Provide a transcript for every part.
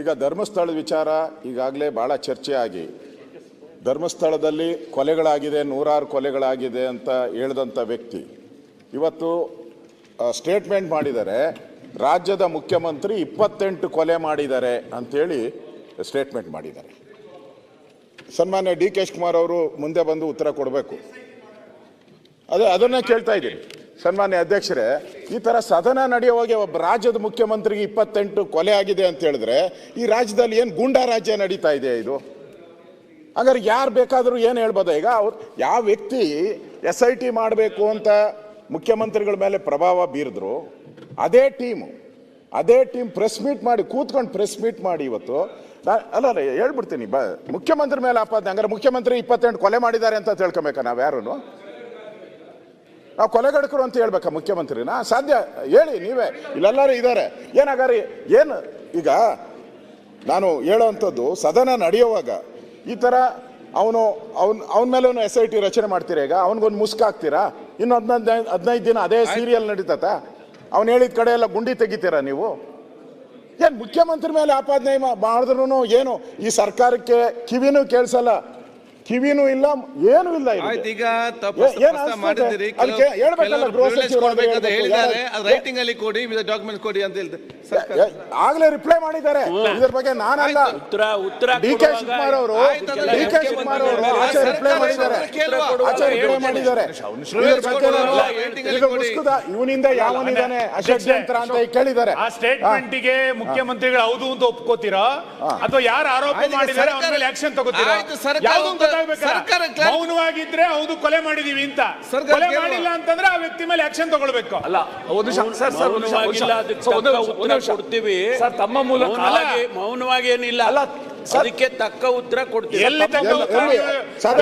ಈಗ ಧರ್ಮಸ್ಥಳದ ವಿಚಾರ ಈಗಾಗಲೇ ಭಾಳ ಚರ್ಚೆ ಆಗಿ ಧರ್ಮಸ್ಥಳದಲ್ಲಿ ಕೊಲೆಗಳಾಗಿದೆ, ನೂರಾರು ಕೊಲೆಗಳಾಗಿದೆ ಅಂತ ಹೇಳಿದಂಥ ವ್ಯಕ್ತಿ. ಇವತ್ತು ಸ್ಟೇಟ್ಮೆಂಟ್ ಮಾಡಿದರೆ, ರಾಜ್ಯದ ಮುಖ್ಯಮಂತ್ರಿ ಇಪ್ಪತ್ತೆಂಟು ಕೊಲೆ ಮಾಡಿದ್ದಾರೆ ಅಂಥೇಳಿ ಸ್ಟೇಟ್ಮೆಂಟ್ ಮಾಡಿದ್ದಾರೆ. ಸನ್ಮಾನ್ಯ ಡಿ ಕೆ ಕುಮಾರ್ ಅವರು ಮುಂದೆ ಬಂದು ಉತ್ತರ ಕೊಡಬೇಕು. ಅದೇ, ಅದನ್ನೇ ಕೇಳ್ತಾ ಇದ್ದೀನಿ. ಸನ್ಮಾನ್ಯ ಅಧ್ಯಕ್ಷರೇ, ಈ ಥರ ಸದನ ನಡೆಯುವಾಗ ಒಬ್ಬ ರಾಜ್ಯದ ಮುಖ್ಯಮಂತ್ರಿಗೆ ಇಪ್ಪತ್ತೆಂಟು ಕೊಲೆ ಆಗಿದೆ ಅಂತ ಹೇಳಿದ್ರೆ, ಈ ರಾಜ್ಯದಲ್ಲಿ ಏನು ಗೂಂಡಾ ರಾಜ್ಯ ನಡೀತಾ ಇದೆ ಇದು? ಹಂಗಾರೆ ಯಾರು ಬೇಕಾದರೂ ಏನು ಹೇಳ್ಬೋದು ಈಗ? ಅವ್ರು ಯಾವ ವ್ಯಕ್ತಿ ಎಸ್ ಐ ಟಿ ಮಾಡಬೇಕು ಅಂತ ಮುಖ್ಯಮಂತ್ರಿಗಳ ಮೇಲೆ ಪ್ರಭಾವ ಬೀರಿದ್ರು, ಅದೇ ಟೀಮು, ಅದೇ ಟೀಮ್ ಪ್ರೆಸ್ ಮೀಟ್ ಮಾಡಿ, ಕೂತ್ಕೊಂಡು ಪ್ರೆಸ್ ಮೀಟ್ ಮಾಡಿ ಇವತ್ತು ಅಲ್ಲ ಅಲ್ಲ, ಹೇಳ್ಬಿಡ್ತೀನಿ, ಬ ಮುಖ್ಯಮಂತ್ರಿ ಮೇಲೆ ಆಪಾದನೆ, ಹಂಗಾರೆ ಮುಖ್ಯಮಂತ್ರಿ ಇಪ್ಪತ್ತೆಂಟು ಕೊಲೆ ಮಾಡಿದ್ದಾರೆ ಅಂತ ತಿಳ್ಕೊಬೇಕಾ ನಾವು ಯಾರು ನಾವು ಕೊಲೆಗಡಕರು ಅಂತ ಹೇಳ್ಬೇಕಾ ಮುಖ್ಯಮಂತ್ರಿನ? ಸಾಧ್ಯ ಹೇಳಿ ನೀವೇ. ಇಲ್ಲೆಲ್ಲರೂ ಇದ್ದಾರೆ. ಏನಾಗಾರಿ? ಏನು ಈಗ ನಾನು ಹೇಳೋವಂಥದ್ದು ಸದನ ನಡೆಯುವಾಗ ಈ ಥರ ಅವನು ಅವನ್ ಅವನ ಮೇಲೂ ಎಸ್ ಐ ಟಿ ರಚನೆ ಮಾಡ್ತೀರಾ ಈಗ? ಅವನಿಗೊಂದು ಮುಸ್ಕ್ ಹಾಕ್ತೀರಾ? ಇನ್ನು ಹದಿನೈದು ಹದಿನೈದು ದಿನ ಅದೇ ಸೀರಿಯಲ್ ನಡೀತತ ಅವ್ನು ಹೇಳಿದ ಕಡೆ ಎಲ್ಲ ಗುಂಡಿ ತೆಗಿತೀರಾ ನೀವು? ಏನು ಮುಖ್ಯಮಂತ್ರಿ ಮೇಲೆ ಆಪಾದನೆ ಮಾಡಿದ್ರು ಏನು? ಈ ಸರ್ಕಾರಕ್ಕೆ ಕಿವಿನೂ ಕೇಳಿಸಲ್ಲ. ಕಿವಿನೂ ಇಲ್ಲ ಏನು ಇಲ್ಲ. ಆಯ್ತು ಈಗ ತಪ್ಪು? ಮಾಡಿದ್ದೀರಿ. ಅದಕ್ಕೆ ಹೇಳ್ಬೇಕಲ್ಲ, ಗೃಹ ಸಚಿವರು ಹೇಳಿದ್ದಾರೆ. ರೈಟಿಂಗ್ ಅಲ್ಲಿ ಕೊಡಿ ಡಾಕ್ಯುಮೆಂಟ್ ಕೊಡಿ ಅಂತ ಹೇಳ್ತಾರೆ. ಸರ್ಕಾರ ಆಗ್ಲೇ ರಿಪ್ಲೈ ಮಾಡಿದ್ದಾರೆ. ಇದ್ರ ಬಗ್ಗೆ ನಾನಲ್ಲ. ಉತ್ತರ ಉತ್ತರ ಡಿ ಕೆ ಶಿವಕುಮಾರ್ ಅವರು ಡಿ ಕೆ ಶಿವಕುಮಾರ್ ಅವರು ಆಚೆ ರಿಪ್ಲೈ ಮಾಡಿದ್ದಾರೆ. ಆಚೆ ರಿಪ್ಲೈ ಮಾಡಿದ್ದಾರೆ. ಈಗ ಮುಸ್ಕುದ ಇವನಿಂದ ಯಾವನಿದಾನೆ ಅಷಡ್ಯಂತ್ರ ಅಂತ ಕೇಳಿದ್ದಾರೆ. ಆ ಸ್ಟೇಟ್ಮೆಂಟ್ಗೆ ಮುಖ್ಯಮಂತ್ರಿಗಳು ಹೌದು ಅಂತ ಒಪ್ಕೋತೀರಾ? ಅಥವಾ ಯಾರು ಆರೋಪ ಮಾಡಿದ್ದಾರೆ ಅವ್ರ ಮೇಲೆ ಆಕ್ಷನ್ ತಗೋತೀರಾ? ಯಾವ್ದು? ಸರ್ಕಾರ ಮೌನವಾಗಿದ್ರೆ ಹೌದು ಕೊಲೆ ಮಾಡಿದೀವಿ ಅಂತ. ಕೊಲೆ. ಮಾಡಿಲ್ಲ ಅಂತಂದ್ರೆ ಆ ವ್ಯಕ್ತಿ ಮೇಲೆ ಆಕ್ಷನ್ ತಗೊಳ್ಬೇಕು. ಅಲ್ಲ ಒಂದು ಸರ್ ಸರ್ ಒಂದು ಕೊಡ್ತೀವಿ. ಸರ್ ತಮ್ಮ ಮೂಲಕ ಮೌನವಾಗಿ ಮೌನವಾಗಿ ಏನಿಲ್ಲ. ಅಲ್ಲ, ಅದಕ್ಕೆ ತಕ್ಕ ಉತ್ತರ ಕೊಡ್ತೀವಿ ಎಲ್ಲಿ ತಕ್ಕ ಎಲ್ಲಿ- ಉತ್ತರ ಎಲ್ಲಿ? ನೀವು ಸದನ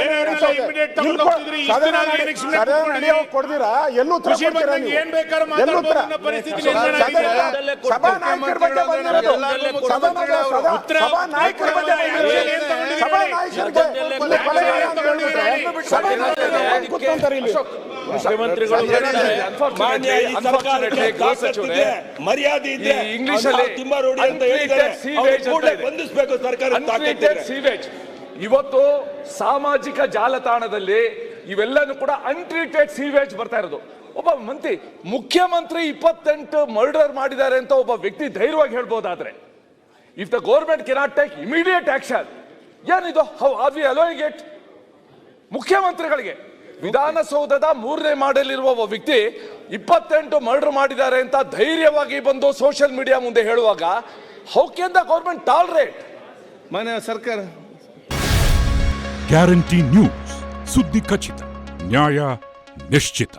immediate ತಗೊಂಡು ಹೋಗ್ತಿದ್ರಿ, ಇಷ್ಟು ದಿನ ಏನಕ್ಕೆ ಸುಮ್ನೆ ಕೂತ್ಕೊಂಡಿರಿ? ಕೊಡ್ದಿರಾ ಎಲ್ಲೂ ಉತ್ತರ ಕೃಷಿ ಕೊಡ್ತೀರಾ ಬಂದಂಗೆ ನೀವು? ಏನ್ ಬೇಕಾದ್ರೂ ಎಲ್ಲೂ ಉತ್ತರ ಮಾತಾಡ್ಬೋದು ಅನ್ನೋ ಪರಿಸ್ಥಿತಿ ನಿರ್ಮಾಣ ಆಗಿದೆ. ಸದನದಲ್ಲೇ ಕೊಡ್ತೀವಿ. ಬಗ್ಗೆ ಬಂದಿರೋದು ಎಲ್ಲರಿಗೂ ಸದನದ ಸದಾ- ಉತ್ತರ- ಸಭಾ ನಾಯಕರ ಬಗ್ಗೆ ಬಂದಿರೋದು. ಏನ್ ತಗೊಂಡಿದ್ದೀರಿ? ಸಭಾ ನಾಯಕರಿಗೆ ಇಲ್ಲಿ ಕೊಲೆ ಅಂತ ಹೇಳ್ಬಿಟ್ರೆ ಸಭಾ ನಾಯಕರು ಬಂದು ಕೂತ್ಕೊಂತಾರೆ ಇಲ್ಲಿ. ಮುಖ್ಯಮಂತ್ರಿಗಳು ಮಾನ್ಯ ಈ ಸರ್ಕಾರಕ್ಕೆ ತಾಕತ್ತಿದೆ, ಮರ್ಯಾದೆ ಇದೆ ಇಂಗ್ಲಿಷ್ ಅಲ್ಲಿ ತಿಮ್ಮಾರೋಡಿ ಅಂತ ಹೇಳಿದ್ದಾರೆ. ಕೂಡಲೇ. ಬಂಧಿಸಬೇಕು ಸರ್ಕಾರ ಅನ್ಟ್ರೀಟೆಡ್ ಸೀವೇಜ್ ಇವತ್ತು ಸಾಮಾಜಿಕ ಜಾಲತಾಣದಲ್ಲಿ ಇವೆಲ್ಲನೂ ಕೂಡ ಅನ್ಟ್ರೀಟೆಡ್ ಸೀವೇಜ್ ಬರ್ತಾ ಇರೋದು. ಒಬ್ಬ ಮಂತ್ರಿ ಮುಖ್ಯಮಂತ್ರಿ ಇಪ್ಪತ್ತೆಂಟು ಮರ್ಡರ್ ಮಾಡಿದ್ದಾರೆ ಅಂತ ಒಬ್ಬ ವ್ಯಕ್ತಿ ಧೈರ್ಯವಾಗಿ ಹೇಳ್ಬೋದಾದ್ರೆ. If the government cannot take immediate action ಏನಿದು? How are we allowing it ಮುಖ್ಯಮಂತ್ರಿಗಳಿಗೆ. ವಿಧಾನಸೌಧದ ಮೂರನೇ ಮಾಡಲಿರುವ ಒಬ್ಬ ವ್ಯಕ್ತಿ ಇಪ್ಪತ್ತೆಂಟು ಮರ್ಡರ್ ಮಾಡಿದ್ದಾರೆ ಅಂತ ಧೈರ್ಯವಾಗಿ ಬಂದು ಸೋಷಿಯಲ್ ಮೀಡಿಯಾ ಮುಂದೆ ಹೇಳುವಾಗ how can the government tolerate. ಮನೆ ಸರ್ಕಾರ. Guarantee news. ಸುದ್ದಿ ಖಚಿತ ನ್ಯಾಯ ನಿಶ್ಚಿತ.